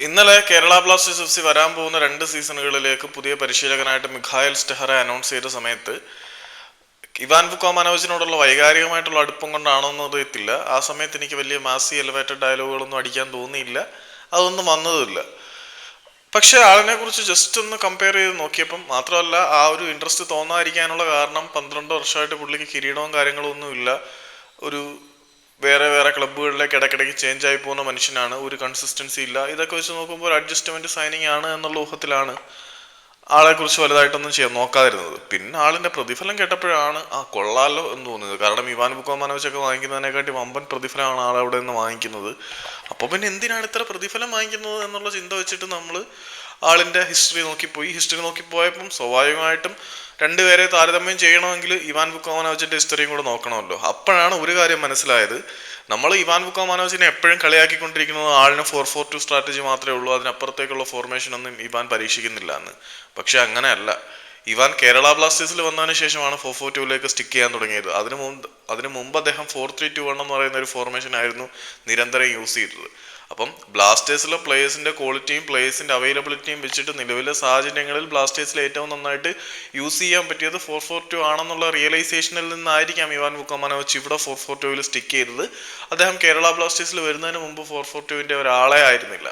ഇന്നലെ Kerala Blasters F C വരാൻ പോകുന്ന രണ്ട് സീസണുകളിലേക്ക് പുതിയ പരിശീലകനായിട്ട് മിഖായൽ സ്റ്റെഹറെ അനൗൺസ് ചെയ്ത സമയത്ത് ഇവാൻ ബുക്കോമാനോവിച്ചിനോടുള്ള വൈകാരികമായിട്ടുള്ള അടുപ്പം കൊണ്ടാണോ അറിയത്തില്ല. ആ സമയത്ത് എനിക്ക് വലിയ മാസി എലിവേറ്റഡ് ഡയലോഗുകളൊന്നും അടിക്കാൻ തോന്നിയില്ല. അതൊന്നും വന്നതുമില്ല. പക്ഷെ ആളിനെ കുറിച്ച് ജസ്റ്റ് ഒന്ന് കമ്പയർ ചെയ്ത് നോക്കിയപ്പം മാത്രമല്ല ആ ഒരു ഇൻട്രസ്റ്റ് തോന്നാതിരിക്കാനുള്ള കാരണം പന്ത്രണ്ട് വർഷമായിട്ട് പുള്ളിക്ക് കിരീടവും കാര്യങ്ങളും ഒന്നുമില്ല ഒരു വേറെ വേറെ ക്ലബ്ബുകളിലേക്ക് ഇടയ്ക്കിടയ്ക്ക് ചേഞ്ച് ആയി പോകുന്ന മനുഷ്യനാണ്. ഒരു കൺസിസ്റ്റൻസി ഇല്ല. ഇതൊക്കെ വെച്ച് നോക്കുമ്പോൾ ഒരു അഡ്ജസ്റ്റ്മെന്റ് സൈനിങ് ആണ് എന്നുള്ള ഊഹത്തിലാണ് ആളെ കുറിച്ച് വലുതായിട്ടൊന്നും ചെയ്യാൻ നോക്കാതിരുന്നത്. പിന്നെ ആളിന്റെ പ്രതിഫലം കേട്ടപ്പോഴാണ് ആ കൊള്ളാലോ എന്ന് തോന്നിയത്. കാരണം ഇവാൻ ബുക്കോമാനോവിച്ചൊക്കെ വാങ്ങിക്കുന്നതിനെക്കാട്ടി വമ്പൻ പ്രതിഫലമാണ് ആൾ അവിടെ നിന്ന് വാങ്ങിക്കുന്നത്. അപ്പോൾ പിന്നെ എന്തിനാണ് ഇത്ര പ്രതിഫലം വാങ്ങിക്കുന്നത് എന്നുള്ള ചിന്ത വെച്ചിട്ട് നമ്മൾ ആളിന്റെ ഹിസ്റ്ററി നോക്കിപ്പോയി. ഹിസ്റ്ററി നോക്കിപ്പോയപ്പം സ്വാഭാവികമായിട്ടും രണ്ടുപേരെ താരതമ്യം ചെയ്യണമെങ്കിൽ ഇവാൻ ബുക്കോമാനോവിച്ചിന്റെ ഹിസ്റ്ററിയും കൂടെ നോക്കണമല്ലോ. അപ്പോഴാണ് ഒരു കാര്യം മനസ്സിലായത്. നമ്മൾ ഇവാൻ ബുക്കോമാനോവിച്ചിനെ എപ്പോഴും കളിയാക്കിക്കൊണ്ടിരിക്കുന്നത് ആളിന് ഫോർ ഫോർ ടു സ്ട്രാറ്റജി മാത്രമേ ഉള്ളൂ. അതിനപ്പുറത്തേക്കുള്ള ഫോർമേഷൻ ഒന്നും ഇവാൻ പരീക്ഷിക്കുന്നില്ല എന്ന്. പക്ഷെ അങ്ങനെയല്ല. ഇവാൻ കേരള ബ്ലാസ്റ്റേഴ്സിൽ വന്നതിന് ശേഷമാണ് ഫോർ ഫോർ ടുവിലേക്ക് സ്റ്റിക്ക് ചെയ്യാൻ തുടങ്ങിയത്. അതിനു മുമ്പ് അതിന് മുമ്പ് അദ്ദേഹം ഫോർ ത്രീ ടു വൺ എന്ന് പറയുന്ന ഒരു ഫോർമേഷൻ ആയിരുന്നു നിരന്തരം യൂസ് ചെയ്തത്. അപ്പം ബ്ലാസ്റ്റേഴ്സിലെ പ്ലേയേഴ്സിന്റെ ക്വാളിറ്റിയും പ്ലേയേഴ്സിന്റെ അവൈലബിലിറ്റിയും വെച്ചിട്ട് നിലവിലെ സാഹചര്യങ്ങളിൽ ബ്ലാസ്റ്റേഴ്സിൽ ഏറ്റവും നന്നായിട്ട് യൂസ് ചെയ്യാൻ പറ്റിയത് ഫോർ ഫോർ ടു ആണെന്നുള്ള റിയലൈസേഷനിൽ നിന്നായിരിക്കാം ഇവാൻ ബുക്കോമാനോവിച്ച് ഇവിടെ ഫോർ ഫോർ ടുവിൽ സ്റ്റിക്ക് ചെയ്തത്. അദ്ദേഹം കേരള ബ്ലാസ്റ്റേഴ്സിൽ വരുന്നതിന് മുമ്പ് ഫോർ ഫോർ ടുവിന്റെ ഒരാളെ ആയിരുന്നില്ല.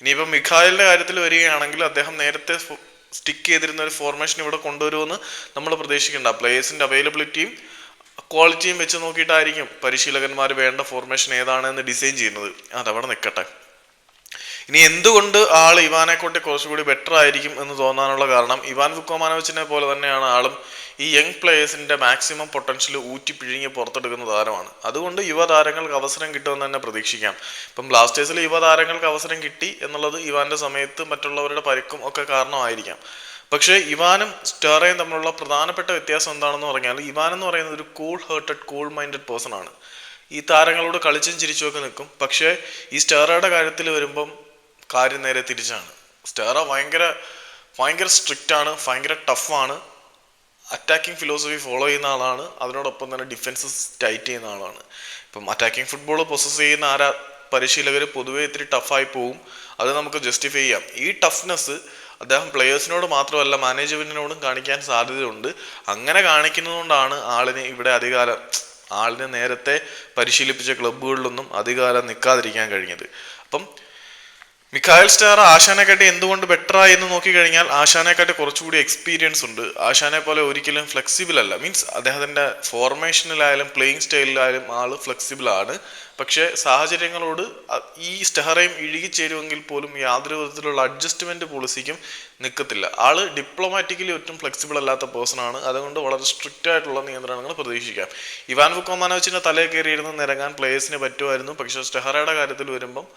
ഇനിയിപ്പം മിഖായലിന്റെ കാര്യത്തിൽ വരികയാണെങ്കിൽ അദ്ദേഹം നേരത്തെ സ്റ്റിക്ക് ചെയ്തിരുന്ന ഒരു ഫോർമേഷൻ ഇവിടെ കൊണ്ടുവരുമെന്ന് നമ്മൾ പ്രതീക്ഷിക്കേണ്ട. പ്ലേയേഴ്സിന്റെ അവൈലബിലിറ്റിയും ക്വാളിറ്റിയും വെച്ച് നോക്കിയിട്ടായിരിക്കും പരിശീലകന്മാർ വേണ്ട ഫോർമേഷൻ ഏതാണെന്ന് ഡിസൈൻ ചെയ്യുന്നത്. അതവിടെ നിൽക്കട്ടെ ഇനി എന്തുകൊണ്ട് ആൾ ഇവാനെ കൊണ്ട് കുറച്ചുകൂടി ബെറ്റർ ആയിരിക്കും എന്ന് തോന്നാനുള്ള കാരണം ഇവാൻ വുക്കോമാനോവിച്ചിനെ പോലെ തന്നെയാണ് ആളും ഈ യങ് പ്ലേയേഴ്സിന്റെ മാക്സിമം പൊട്ടൻഷ്യൽ ഊറ്റി പിഴിഞ്ഞ് പുറത്തെടുക്കുന്ന താരമാണ്. അതുകൊണ്ട് യുവതാരങ്ങൾക്ക് അവസരം കിട്ടുമെന്ന് തന്നെ പ്രതീക്ഷിക്കാം. ഇപ്പം ബ്ലാസ്റ്റേഴ്സിൽ യുവതാരങ്ങൾക്ക് അവസരം കിട്ടി എന്നുള്ളത് ഇവാന്റെ സമയത്ത് മറ്റുള്ളവരുടെ പരിക്കും ഒക്കെ കാരണമായിരിക്കാം. പക്ഷേ ഇവാനും സ്റ്റെറയും തമ്മിലുള്ള പ്രധാനപ്പെട്ട വ്യത്യാസം എന്താണെന്ന് പറഞ്ഞാൽ ഇവാൻ എന്ന് പറയുന്നത് ഒരു cool hearted cool minded person ആണ്. ഈ താരങ്ങളോട് കളിച്ചും ചിരിച്ചുമൊക്കെ നിൽക്കും. പക്ഷേ ഈ സ്റ്റാറയുടെ കാര്യത്തിൽ വരുമ്പം കാര്യം നേരെ തിരിച്ചാണ്. സ്റ്റാറ ഭയങ്കര ഭയങ്കര സ്ട്രിക്റ്റ് ആണ് ഭയങ്കര ടഫാണ് അറ്റാക്കിംഗ് ഫിലോസഫി ഫോളോ ചെയ്യുന്ന ആളാണ്. അതിനോടൊപ്പം തന്നെ ഡിഫൻസസ് ടൈറ്റ് ചെയ്യുന്ന ആളാണ്. ഇപ്പം അറ്റാക്കിംഗ് ഫുട്ബോൾ പ്രൊസസ് ചെയ്യുന്ന ആരാ? പരിശീലകർ പൊതുവേ ഇത്തിരി ടഫായി പോവും. അത് നമുക്ക് ജസ്റ്റിഫൈ ചെയ്യാം. ഈ ടഫ്നെസ് അദ്ദേഹം പ്ലെയേഴ്സിനോട് മാത്രമല്ല മാനേജ്മെന്റിനോടും കാണിക്കാൻ സാധ്യതയുണ്ട്. അങ്ങനെ കാണിക്കുന്നതുകൊണ്ടാണ് ആളിനെ ഇവിടെ അധികാരം ആളിനെ നേരത്തെ പരിശീലിപ്പിച്ച ക്ലബ്ബുകളിലൊന്നും അധികാരം നിൽക്കാതിരിക്കാൻ കഴിഞ്ഞത്. അപ്പം മിഖായൽ സ്റ്റാർ ആശാനെക്കാട്ടി എന്തുകൊണ്ട് ആയി എന്ന് നോക്കിക്കഴിഞ്ഞാൽ ആശാനെക്കാട്ടി കുറച്ചുകൂടി എക്സ്പീരിയൻസ് ഉണ്ട്. ആശാനെ പോലെ ഒരിക്കലും ഫ്ലെക്സിബിൾ അല്ല. മീൻസ് അദ്ദേഹത്തിന്റെ ഫോർമേഷനിലായാലും പ്ലേയിങ് സ്റ്റൈലിലായാലും ആൾ ഫ്ലെക്സിബിൾ ആണ്. പക്ഷേ സാഹചര്യങ്ങളോട് ഈ സ്റ്റെഹറയും ഇഴുകിച്ചേരുമെങ്കിൽ പോലും യാതൊരു വിധത്തിലുള്ള അഡ്ജസ്റ്റ്മെന്റ് പോളിസിക്കും നിൽക്കത്തില്ല ആൾ ഡിപ്ലോമാറ്റിക്കലി ഒറ്റും ഫ്ലെക്സിബിൾ അല്ലാത്ത പേഴ്സൺ ആണ്. അതുകൊണ്ട് വളരെ സ്ട്രിക്റ്റ് ആയിട്ടുള്ള നിയന്ത്രണങ്ങൾ പ്രതീക്ഷിക്കാം. ഇവാൻ വുക്കോമാനോവിച്ചിന്റെ തലയിൽ കയറിയിരുന്ന് നിരങ്ങാൻ പ്ലേയേഴ്സിന് പറ്റുമായിരുന്നു. പക്ഷേ സ്റ്റെഹറയുടെ കാര്യത്തിൽ വരുമ്പം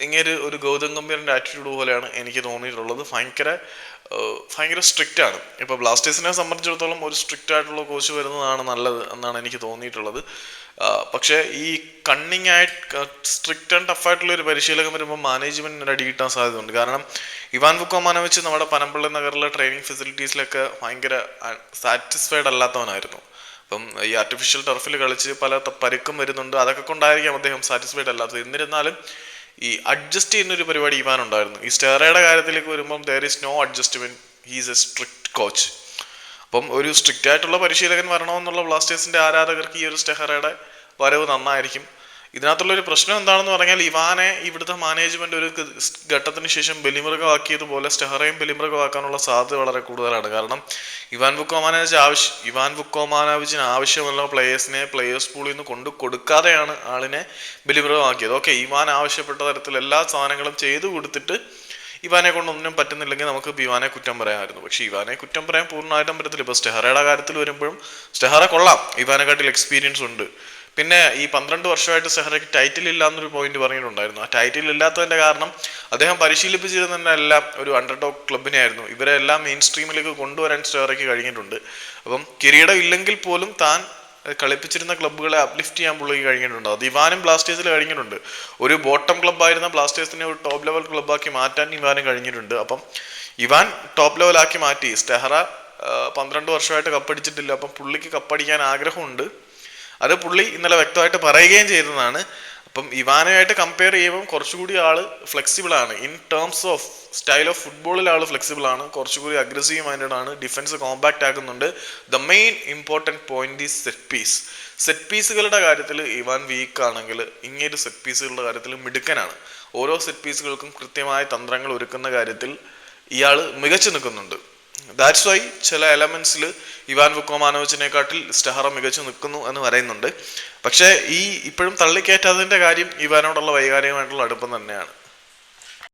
ഇങ്ങനെ ഒരു ഗൗതം ഗംഭീറിന്റെ ആറ്റിറ്റ്യൂഡ് പോലെയാണ് എനിക്ക് തോന്നിയിട്ടുള്ളത്. ഭയങ്കര ഭയങ്കര സ്ട്രിക്റ്റ് ആണ്. ഇപ്പോൾ ബ്ലാസ്റ്റേഴ്സിനെ സംബന്ധിച്ചിടത്തോളം ഒരു സ്ട്രിക്റ്റ് ആയിട്ടുള്ള കോച്ച് വരുന്നതാണ് നല്ലത് എന്നാണ് എനിക്ക് തോന്നിയിട്ടുള്ളത്. പക്ഷേ ഈ കണ്ണിങ് ആയിട്ട് സ്ട്രിക്റ്റ് ആൻഡ് ടഫായിട്ടുള്ള ഒരു പരിശീലകൻ വരുമ്പോൾ മാനേജ്മെന്റിന് അടി കിട്ടാൻ സാധ്യതയുണ്ട്. കാരണം ഇവാൻ ബുക്കോമാനോവിച്ച് നമ്മുടെ പനമ്പള്ളി നഗറിലെ ട്രെയിനിങ് ഫെസിലിറ്റീസിലൊക്കെ ഭയങ്കര സാറ്റിസ്ഫൈഡ് അല്ലാത്തവനായിരുന്നു. അപ്പം ഈ ആർട്ടിഫിഷ്യൽ ടർഫിൽ കളിച്ച് പല പരുക്കും വരുന്നുണ്ട്. അതൊക്കെ കൊണ്ടായിരിക്കാം അദ്ദേഹം സാറ്റിസ്ഫൈഡ് അല്ലാത്തത്. എന്നിരുന്നാലും ഈ അഡ്ജസ്റ്റ് ചെയ്യുന്ന ഒരു പരിപാടി ഇവാൻ ഉണ്ടായിരുന്നു ഈ സ്റ്റെറയുടെ കാര്യത്തിലേക്ക് വരുമ്പം there is no adjustment he's a strict coach അപ്പം ഒരു സ്ട്രിക്റ്റ് ആയിട്ടുള്ള പരിശീലകൻ വരണമെന്നുള്ള ബ്ലാസ്റ്റേഴ്സിന്റെ ആരാധകർക്ക് ഈ ഒരു സ്റ്റെഹറയുടെ വരവ് നന്നായിരിക്കും. ഇതിനകത്തുള്ള ഒരു പ്രശ്നം എന്താണെന്ന് പറഞ്ഞാൽ ഇവാനെ ഇവിടുത്തെ മാനേജ്മെന്റ് ഒരു ഘട്ടത്തിന് ശേഷം ബലിമൃഗമാക്കിയതുപോലെ സ്റ്റെഹറയും ബലിമൃഗമാക്കാനുള്ള സാധ്യത വളരെ കൂടുതലാണ്. കാരണം ഇവാൻ ബുക്കോമാനേജ് ആവശ്യം ഇവാൻ ബുക്കോമാനാവിജിന് ആവശ്യമുള്ള പ്ലേയേഴ്സിനെ പ്ലേയേഴ്സ് പൂളിൽ നിന്ന് കൊണ്ടു കൊടുക്കാതെയാണ് ആളിനെ ബലിമൃഗമാക്കിയത്. ഓക്കെ ഇവാൻ ആവശ്യപ്പെട്ട തരത്തിൽ എല്ലാ സാധനങ്ങളും ചെയ്തു കൊടുത്തിട്ട് ഇവാനെ കൊണ്ടൊന്നും പറ്റുന്നില്ലെങ്കിൽ നമുക്ക് ഇവാനെ കുറ്റം പറയാമായിരുന്നു. പക്ഷെ ഇവാനെ കുറ്റം പറയാൻ പൂർണമായിട്ടും പറ്റത്തില്ല. ഇപ്പൊ സ്റ്റെഹറയുടെ കാര്യത്തിൽ വരുമ്പോഴും സ്റ്റെഹറ കൊള്ളാം. ഇവാനെക്കാട്ടിൽ എക്സ്പീരിയൻസ് ഉണ്ട്. പിന്നെ ഈ പന്ത്രണ്ട് വർഷമായിട്ട് സെഹ്റയ്ക്ക് ടൈറ്റിൽ ഇല്ല എന്നൊരു പോയിന്റ് പറഞ്ഞിട്ടുണ്ടായിരുന്നു. ആ ടൈറ്റിൽ ഇല്ലാത്തതിന്റെ കാരണം അദ്ദേഹം പരിശീലിപ്പിച്ചിരുന്ന എല്ലാം ഒരു അണ്ടർ ടോക്ക് ക്ലബിനെ ആയിരുന്നു ഇവരെ എല്ലാം മെയിൻ സ്ട്രീമിലേക്ക് കൊണ്ടുവരാൻ സെഹ്റയ്ക്ക് കഴിഞ്ഞിട്ടുണ്ട്. അപ്പം കിരീടം ഇല്ലെങ്കിൽ പോലും താൻ കളിപ്പിച്ചിരുന്ന ക്ലബ്ബുകളെ അപ്ലിഫ്റ്റ് ചെയ്യാൻ പുള്ളി കഴിഞ്ഞിട്ടുണ്ട്. അത് ഇവാനും ബ്ലാസ്റ്റേഴ്സിൽ കഴിഞ്ഞിട്ടുണ്ട്. ഒരു ബോട്ടം ക്ലബ്ബായിരുന്ന ബ്ലാസ്റ്റേഴ്സിനെ ഒരു ടോപ്പ് ലെവൽ ക്ലബ്ബാക്കി മാറ്റാൻ ഇവാനും കഴിഞ്ഞിട്ടുണ്ട്. അപ്പം ഇവാൻ ടോപ്പ് ലെവലാക്കി മാറ്റി. സ്റ്റെഹറ പന്ത്രണ്ട് വർഷമായിട്ട് കപ്പടിച്ചിട്ടില്ല അപ്പം പുള്ളിക്ക് കപ്പടിക്കാൻ ആഗ്രഹമുണ്ട്. അത് പുള്ളി ഇന്നലെ വ്യക്തമായിട്ട് പറയുകയും ചെയ്തതാണ്. അപ്പം ഇവാനുമായിട്ട് കമ്പയർ ചെയ്യുമ്പോൾ കുറച്ചുകൂടി ആൾ ഫ്ലെക്സിബിൾ ആണ്. In terms of style of ഫുട്ബോളിൽ ആൾ ഫ്ലെക്സിബിൾ ആണ്. കുറച്ചുകൂടി അഗ്രസീവ് മൈൻഡഡ് ആണ്. ഡിഫൻസ് കോമ്പാക്റ്റ് ആക്കുന്നുണ്ട്. The main important point is set piece set പീസുകളുടെ കാര്യത്തിൽ ഇവാൻ വീക്ക് ആണെങ്കിൽ ഇങ്ങേര് സെറ്റ് പീസുകളുടെ കാര്യത്തിൽ മിടുക്കനാണ്. ഓരോ സെറ്റ് പീസുകൾക്കും കൃത്യമായ തന്ത്രങ്ങൾ ഒരുക്കുന്ന കാര്യത്തിൽ ഇയാൾ മികച്ചു നിൽക്കുന്നുണ്ട്. ദാറ്റ്സ് വൈ ചില എലമെന്റ്സിൽ ഇവാൻ വുക്കോമാനോവിച്ചിനെക്കാട്ടിൽ സ്റ്റഹറ മികച്ചു നിൽക്കുന്നു എന്ന് പറയുന്നുണ്ട്. പക്ഷേ ഈ ഇപ്പോഴും തള്ളിക്കയറ്റാത്തതിന്റെ കാര്യം ഇവാനോടുള്ള വൈകാരികമായിട്ടുള്ള അടുപ്പം തന്നെയാണ്.